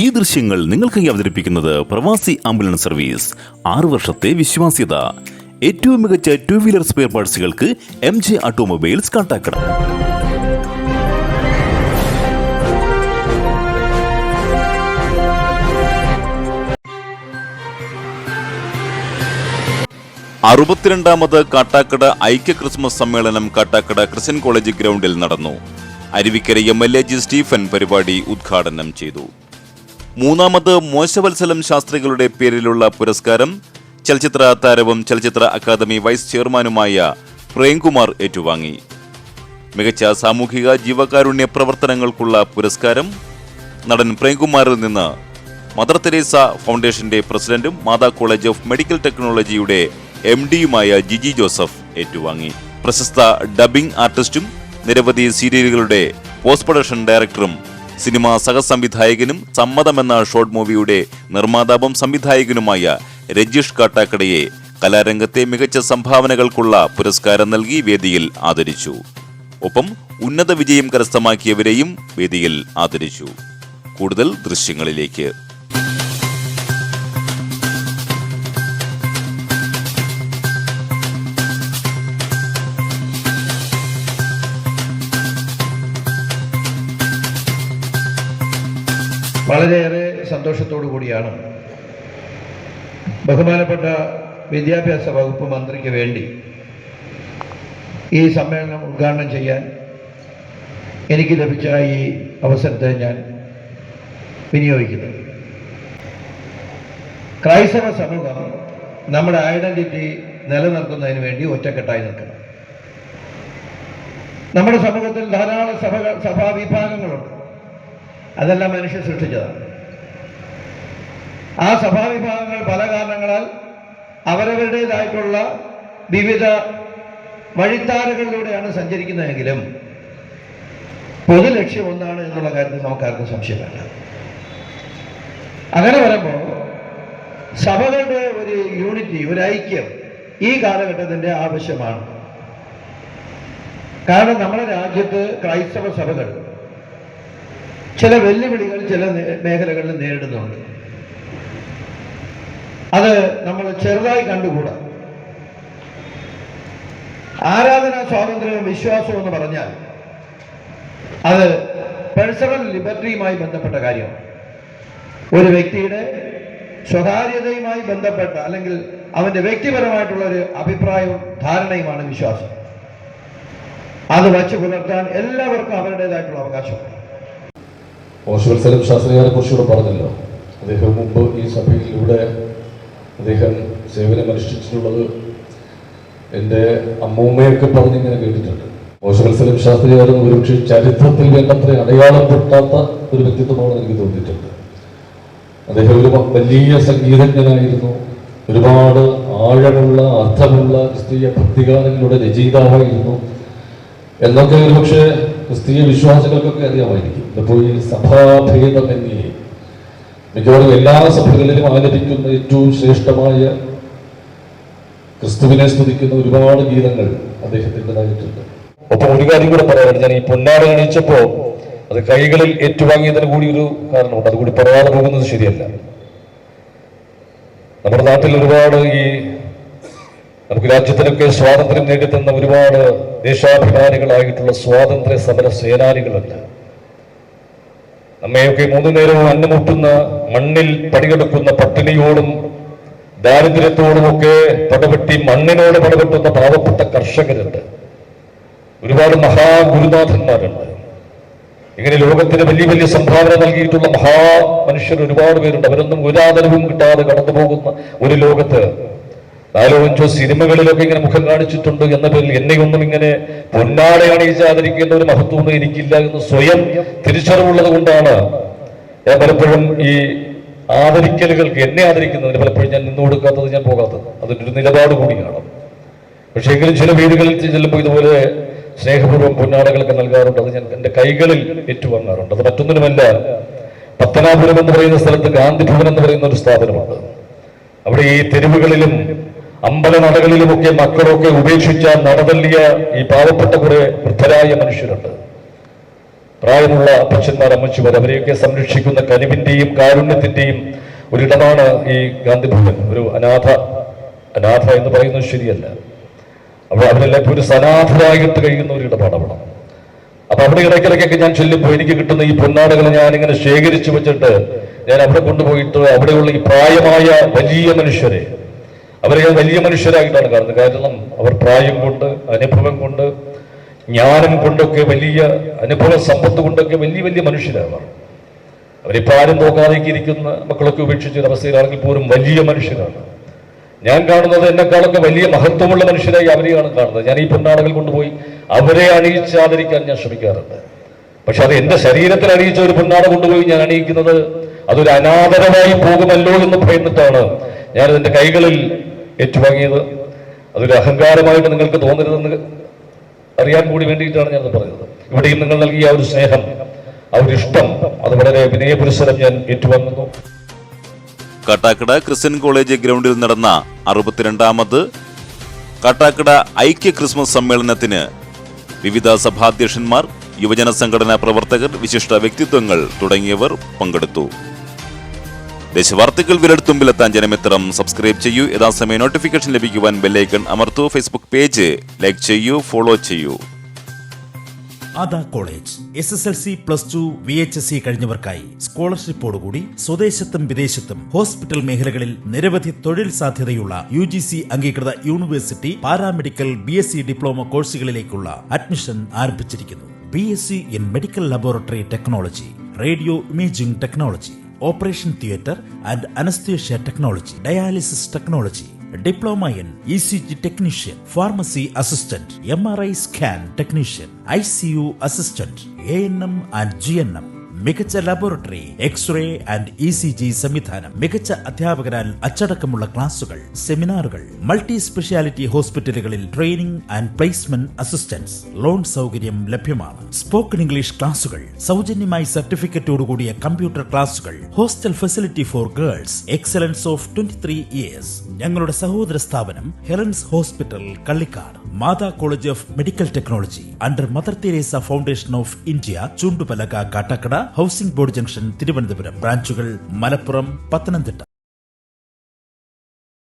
ഈ ദൃശ്യങ്ങൾ നിങ്ങൾക്കായി അവതരിപ്പിക്കുന്നത് പ്രവാസി ആംബുലൻസ് സർവീസ് ആറു വർഷത്തെ വിശ്വാസ്യത ഏറ്റവും മികച്ച ടു വീലർ സ്പെയർ പാർട്സുകൾക്ക് എം ജെ ഓട്ടോമൊബൈൽസ് കോൺടാക്ട് അറുപത്തിരണ്ടാമത് കാട്ടാക്കട ഐക്യ ക്രിസ്മസ് സമ്മേളനം കാട്ടാക്കട ക്രിസ്ത്യൻ കോളേജ് ഗ്രൗണ്ടിൽ നടന്നു Aruvikkara M L A G Stephen പരിപാടി ഉദ്ഘാടനം ചെയ്തു മൂന്നാമത് മോശവത്സലം ശാസ്ത്രികളുടെ പേരിലുള്ള പുരസ്കാരം ചലച്ചിത്ര താരവും ചലച്ചിത്ര അക്കാദമി വൈസ് ചെയർമാനുമായ പ്രേംകുമാർ ഏറ്റുവാങ്ങി മികച്ച സാമൂഹിക ജീവകാരുണ്യ പ്രവർത്തനങ്ങൾക്കുള്ള പുരസ്കാരം നടൻ പ്രേംകുമാറിൽ നിന്ന് മദർ തെരേസ ഫൗണ്ടേഷന്റെ പ്രസിഡന്റും മാതാ കോളേജ് ഓഫ് മെഡിക്കൽ ടെക്നോളജിയുടെ എം ഡിയുമായ ജിജി ജോസഫ് ഏറ്റുവാങ്ങി പ്രശസ്ത ഡബിംഗ് ആർട്ടിസ്റ്റും നിരവധി സീരിയലുകളുടെ പോസ്റ്റ് പ്രൊഡക്ഷൻ ഡയറക്ടറും സിനിമാ സഹസംവിധായകനും സമ്മതമെന്ന ഷോർട്ട് മൂവിയുടെ നിർമ്മാതാവും സംവിധായകനുമായ രജീഷ് കാട്ടാക്കടയെ കലാരംഗത്തെ മികച്ച സംഭാവനകൾക്കുള്ള പുരസ്കാരം നൽകി വേദിയിൽ ആദരിച്ചു ഒപ്പം ഉന്നത വിജയം കരസ്ഥമാക്കിയവരെയും വേദിയിൽ ആദരിച്ചു കൂടുതൽ ദൃശ്യങ്ങളിലേക്ക് വളരെയേറെ സന്തോഷത്തോടു കൂടിയാണ് ബഹുമാനപ്പെട്ട വിദ്യാഭ്യാസ വകുപ്പ് മന്ത്രിക്ക് വേണ്ടി ഈ സമ്മേളനം ഉദ്ഘാടനം ചെയ്യാൻ എനിക്ക് ലഭിച്ച ഈ അവസരത്തെ ഞാൻ വിനിയോഗിക്കുന്നു ക്രൈസ്തവ സമൂഹം നമ്മുടെ ഐഡൻറ്റിറ്റി നിലനിർത്തുന്നതിന് വേണ്ടി ഒറ്റക്കെട്ടായി നിൽക്കണം നമ്മുടെ സമൂഹത്തിൽ ധാരാളം സഭകൾ സഭാവിഭാഗങ്ങളുണ്ട് അതെല്ലാം മനുഷ്യൻ സൃഷ്ടിച്ചതാണ് ആ സഭാവിഭാഗങ്ങൾ പല കാരണങ്ങളാൽ അവരവരുടേതായിട്ടുള്ള വിവിധ വഴിത്താരകളിലൂടെയാണ് സഞ്ചരിക്കുന്നതെങ്കിലും പൊതു ലക്ഷ്യം ഒന്നാണ് എന്നുള്ള കാര്യത്തിൽ നമുക്കാർക്കും സംശയമില്ല അങ്ങനെ വരുമ്പോൾ സഭകളുടെ ഒരു യൂണിറ്റി ഒരു ഐക്യം ഈ കാലഘട്ടത്തിൻ്റെ ആവശ്യമാണ് കാരണം നമ്മുടെ രാജ്യത്ത് ക്രൈസ്തവ സഭകൾ ചില വെല്ലുവിളികൾ ചില മേഖലകളിൽ നേരിടുന്നുണ്ട് അത് നമ്മൾ ചെറുതായി കണ്ടുകൂടാ ആരാധനാ സ്വാതന്ത്ര്യവും വിശ്വാസവും എന്ന് പറഞ്ഞാൽ അത് പേഴ്സണൽ ലിബർട്ടിയുമായി ബന്ധപ്പെട്ട കാര്യമാണ് ഒരു വ്യക്തിയുടെ സ്വകാര്യതയുമായി ബന്ധപ്പെട്ട അല്ലെങ്കിൽ അവന്റെ വ്യക്തിപരമായിട്ടുള്ള ഒരു അഭിപ്രായവും ധാരണയുമാണ് വിശ്വാസം അത് വച്ചു പുലർത്താൻ എല്ലാവർക്കും അവരുടേതായിട്ടുള്ള അവകാശമുണ്ട് ഓശുവൽ സലം ശാസ്ത്രിയാരെ കുറിച്ചുകൂടെ പറഞ്ഞല്ലോ അദ്ദേഹം മുമ്പ് ഈ ഇവിടെ അദ്ദേഹം സേവനമനുഷ്ഠിച്ചിട്ടുള്ളത് എൻ്റെ അമ്മൂമ്മയൊക്കെ പറഞ്ഞിങ്ങനെ കേട്ടിട്ടുണ്ട് മോശമത്സരം ശാസ്ത്രിയാരും ഒരുപക്ഷെ ചരിത്രത്തിൽ വേണ്ടത്ര അടയാളം പൊട്ടാത്ത ഒരു വ്യക്തിത്വമാണെന്ന് എനിക്ക് തോന്നിയിട്ടുണ്ട് അദ്ദേഹം ഒരു വലിയ സംഗീതജ്ഞനായിരുന്നു ഒരുപാട് ആഴമുള്ള അർത്ഥമുള്ള ക്രിസ്തീയ ഭക്തിഗാനങ്ങളുടെ രചയിതാവായിരുന്നു എന്നൊക്കെ ഒരുപക്ഷെ ക്രിസ്തീയ വിശ്വാസികൾക്കൊക്കെ അറിയാമായിരിക്കും ഇതിപ്പോൾ ഈ സഭാഭേദം എന്നീ മിക്കവാറും എല്ലാ സഭകളിലും ആലപിക്കുന്ന ഏറ്റവും ശ്രേഷ്ഠമായ ക്രിസ്തുവിനെ സ്തുതിക്കുന്ന ഒരുപാട് ഗീതങ്ങൾ അദ്ദേഹത്തിൻ്റെതായിട്ടുണ്ട് ഒപ്പം ഒരു കാര്യം കൂടെ പറയാറ് ഞാൻ ഈ പൊന്നാട എണീച്ചപ്പോൾ അത് കൈകളിൽ ഏറ്റുവാങ്ങിയതിന് കൂടി ഒരു കാരണമുണ്ട് അതുകൂടി പറയാതെ പോകുന്നത് ശരിയല്ല നമ്മുടെ നാട്ടിൽ ഒരുപാട് ഈ നമുക്ക് രാജ്യത്തിനൊക്കെ സ്വാതന്ത്ര്യം നേടിത്തന്ന ഒരുപാട് ദേശാഭിമാനികളായിട്ടുള്ള സ്വാതന്ത്ര്യ സമര സേനാനികളുണ്ട് നമ്മയൊക്കെ മൂന്നു നേരവും അന്നമുട്ടുന്ന മണ്ണിൽ പണികെടുക്കുന്ന പട്ടിണിയോടും ദാരിദ്ര്യത്തോടുമൊക്കെ പടപെട്ടി മണ്ണിനോട് പടപെട്ടുന്ന പാവപ്പെട്ട കർഷകരുണ്ട് ഒരുപാട് മഹാഗുരുനാഥന്മാരുണ്ട് ഇങ്ങനെ ലോകത്തിന് വലിയ വലിയ സംഭാവന നൽകിയിട്ടുള്ള മനുഷ്യർ ഒരുപാട് പേരുണ്ട് അവരൊന്നും ഒരാദരവും കിട്ടാതെ കടന്നു പോകുന്ന ഒരു ലോകത്ത് നാലോഞ്ചോ സിനിമകളിലൊക്കെ ഇങ്ങനെ മുഖം കാണിച്ചിട്ടുണ്ട് എന്ന പേരിൽ എന്നെയൊന്നും ഇങ്ങനെ പൊന്നാടെ അണിയിച്ച് ആദരിക്കുന്ന ഒരു മഹത്വമൊന്നും എനിക്കില്ല എന്ന് സ്വയം തിരിച്ചറിവുള്ളത് കൊണ്ടാണ് ഞാൻ പലപ്പോഴും ഈ ആദരിക്കലുകൾക്ക് എന്നെ ആദരിക്കുന്നതിന് പലപ്പോഴും ഞാൻ നിന്ന് കൊടുക്കാത്തത് ഞാൻ പോകാത്തത് അതിൻ്റെ ഒരു നിലപാട് കൂടിയാണ് പക്ഷേ എങ്കിലും ചില വീടുകളിൽ ചെല്ലുമ്പോൾ ഇതുപോലെ സ്നേഹപൂർവ്വം പൊന്നാടകളൊക്കെ നൽകാറുണ്ട് അത് ഞാൻ എൻ്റെ കൈകളിൽ ഏറ്റുവാങ്ങാറുണ്ട് അത് മറ്റൊന്നിനുമല്ല പത്തനാപുരം എന്ന് പറയുന്ന സ്ഥലത്ത് ഗാന്ധിഭവൻ എന്ന് പറയുന്ന ഒരു സ്ഥാപനമാണ് അവിടെ ഈ തെരുവുകളിലും അമ്പല നടകളിലുമൊക്കെ മക്കളൊക്കെ ഉപേക്ഷിച്ച നടതല്ലിയ ഈ പാവപ്പെട്ട കുറെ വൃദ്ധരായ മനുഷ്യരുണ്ട് പ്രായമുള്ള അപ്പച്ചന്മാർ അമ്മച്ചുമാർ അവരെയൊക്കെ സംരക്ഷിക്കുന്ന കനിവിന്റെയും കാരുണ്യത്തിന്റെയും ഒരിടമാണ് ഈ ഗാന്ധിഭവൻ ഒരു അനാഥ അനാഥ എന്ന് പറയുന്നത് ശരിയല്ല അപ്പോൾ അവരെല്ലാം ഒരു സനാഥരായിട്ട് കഴിയുന്ന ഒരു ഇടപാട് അപ്പൊ അവിടെ ഇടയ്ക്കിടയ്ക്കൊക്കെ ഞാൻ ചെല്ലുമ്പോൾ എനിക്ക് കിട്ടുന്ന ഈ പൊന്നാടകൾ ഞാൻ ഇങ്ങനെ ശേഖരിച്ചു വെച്ചിട്ട് ഞാൻ അവിടെ കൊണ്ടുപോയിട്ട് അവിടെയുള്ള ഈ പ്രായമായ വലിയ മനുഷ്യരെ അവരെ വലിയ മനുഷ്യരായിട്ടാണ് കാണുന്നത് കാരണം അവർ പ്രായം കൊണ്ട് അനുഭവം കൊണ്ട് ജ്ഞാനം കൊണ്ടൊക്കെ വലിയ അനുഭവ സമ്പത്ത് കൊണ്ടൊക്കെ വലിയ വലിയ മനുഷ്യരാണ് അവർ അവരിപ്പോൾ ആരും നോക്കാതേക്ക് ഇരിക്കുന്ന മക്കളൊക്കെ ഉപേക്ഷിച്ച ഒരവസ്ഥയിലാണെങ്കിൽ പോലും വലിയ മനുഷ്യരാണ് ഞാൻ കാണുന്നത് എന്നെക്കാളൊക്കെ വലിയ മഹത്വമുള്ള മനുഷ്യരായി അവരെയാണ് കാണുന്നത് ഞാൻ ഈ പെണ്ണാളുകൾ കൊണ്ടുപോയി അവരെ അണിയിച്ചാതിരിക്കാൻ ഞാൻ ശ്രമിക്കാറുണ്ട് പക്ഷെ അത് എൻ്റെ ശരീരത്തിൽ അണിയിച്ച ഒരു പെണ്ണാട കൊണ്ടുപോയി ഞാൻ അണിയിക്കുന്നത് അതൊരു അനാദരമായി പോകുമല്ലോ എന്ന് ഭയന്നിട്ടാണ് ഞാൻ കൈകളിൽ ഏറ്റുവാങ്ങിയത് അതൊരു അഹങ്കാരമായിട്ട് നിങ്ങൾക്ക് തോന്നരുതെന്ന് അറിയാൻ കൂടി വേണ്ടിയിട്ടാണ് ഞാൻ പറഞ്ഞത് ഇവിടെയും നിങ്ങൾ നൽകിയ ഒരു സ്നേഹം ആ ഒരു ഇഷ്ടം അത് വളരെ വിനയപുരസ്സരം ഞാൻ ഏറ്റുവാങ്ങുന്നു കാട്ടാക്കട ക്രിസ്ത്യൻ കോളേജ് ഗ്രൗണ്ടിൽ നടന്ന അറുപത്തിരണ്ടാമത് കാട്ടാക്കട ഐക്യ ക്രിസ്മസ് സമ്മേളനത്തിന് വിവിധ സഭാധ്യക്ഷന്മാർ യുവജന സംഘടനാ പ്രവർത്തകർ വിശിഷ്ട വ്യക്തിത്വങ്ങൾ തുടങ്ങിയവർ പങ്കെടുത്തു ദേശവാർത്തകൾ വിരൽത്തുമ്പിലെത്താൻ ജനമിത്രം സബ്സ്ക്രൈബ് ചെയ്യൂ യഥാസമയം നോട്ടിഫിക്കേഷൻ ലഭിക്കുവാൻ ബെല്ലൈക്കൺ അമർത്തു ഫേസ്ബുക്ക് പേജ് ലൈക്ക് ചെയ്യൂ ഫോളോ ചെയ്യൂ Aada college S S L C plus two V H S C കഴിഞ്ഞവർക്കായി സ്കോളർഷിപ്പോടുകൂടി സ്വദേശത്തും വിദേശത്തും ഹോസ്പിറ്റൽ മേഖലകളിൽ നിരവധി തൊഴിൽ സാധ്യതയുള്ള യു ജി സി അംഗീകൃത university paramedical B S C diploma കോഴ്സുകളിലേക്കുള്ള admission ആരംഭിച്ചിരിക്കുന്നു B S C in medical laboratory technology radio imaging technology Operation Theatre and Anesthesia Technology, Dialysis Technology, Diploma in ECG Technician, Pharmacy Assistant, MRI Scan Technician, ICU Assistant, ANM and GNM, മികച്ച laboratory X ray and E C G സംവിധാനം മികച്ച അധ്യാപകരാൽ അച്ചടക്കമുള്ള ക്ലാസുകൾ സെമിനാറുകൾ multi speciality ഹോസ്പിറ്റലുകളിൽ training and placement assistance loan സൗകര്യം ലഭ്യമാണ് സ്പോക്കൺ ഇംഗ്ലീഷ് ക്ലാസുകൾ സൗജന്യമായി സർട്ടിഫിക്കറ്റോടുകൂടിയ കമ്പ്യൂട്ടർ ക്ലാസുകൾ hostel facility for girls excellence of twenty three years ഞങ്ങളുടെ സഹോദര സ്ഥാപനം ഹെറൻസ് hospital Kallikkad Matha college of medical technology under Mother Teresa foundation of India Chundupalaka Kattakada housing board junction Thiruvananthapuram ബ്രാഞ്ചുകൾ മലപ്പുറം പത്തനംതിട്ട